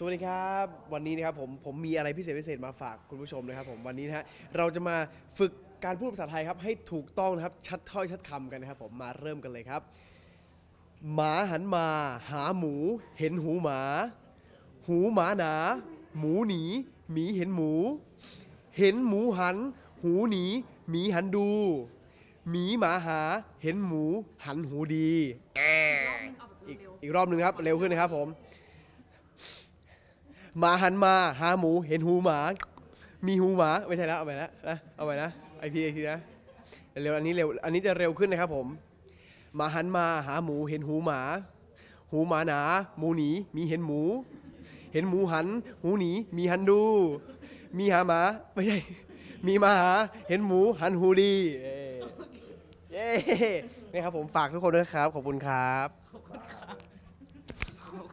สวัสดีครับ วันนี้นะครับผมผมมีอะไรพิเศษพิเศษมาฝากคุณผู้ชมนะครับผมวันนี้นะฮะเราจะมาฝึกการพูดภาษาไทยครับให้ถูกต้องนะครับชัดถ้อยชัดคำกันนะครับผมมาเริ่มกันเลยครับ หมาหันมา หาหมู เห็นหูหมา หูหมาหนา หมูหนีหมีเห็นหมู เห็นหมูหัน หูหนีหมีหันดูหมีหมาหา เห็นหมูหันหูดี อีกอีกรอบหนึ่งครับเร็วขึ้นนะครับผม หมาหันมาหาหมูเห็นหูหมา มีหูหมาไม่ใช่แล้วเอาไปแล้วนะเอาไปนะอีกทีอีกทีนะเร็วอันนี้เร็วอันนี้จะเร็วขึ้นนะครับผมหมาหันมาหาหมูเห็นหูหมา หูหมาหนา หมูหนีมีเห็นหมู เห็นหมูหัน หูหนีมีหันดู มีหาหมาไม่ใช่ มีหมาหาเห็นหมูหันหูดีเย้เย้นี่ครับผมฝากทุกคนด้วยนะครับ ขอบคุณครับขอบคุณค่ะ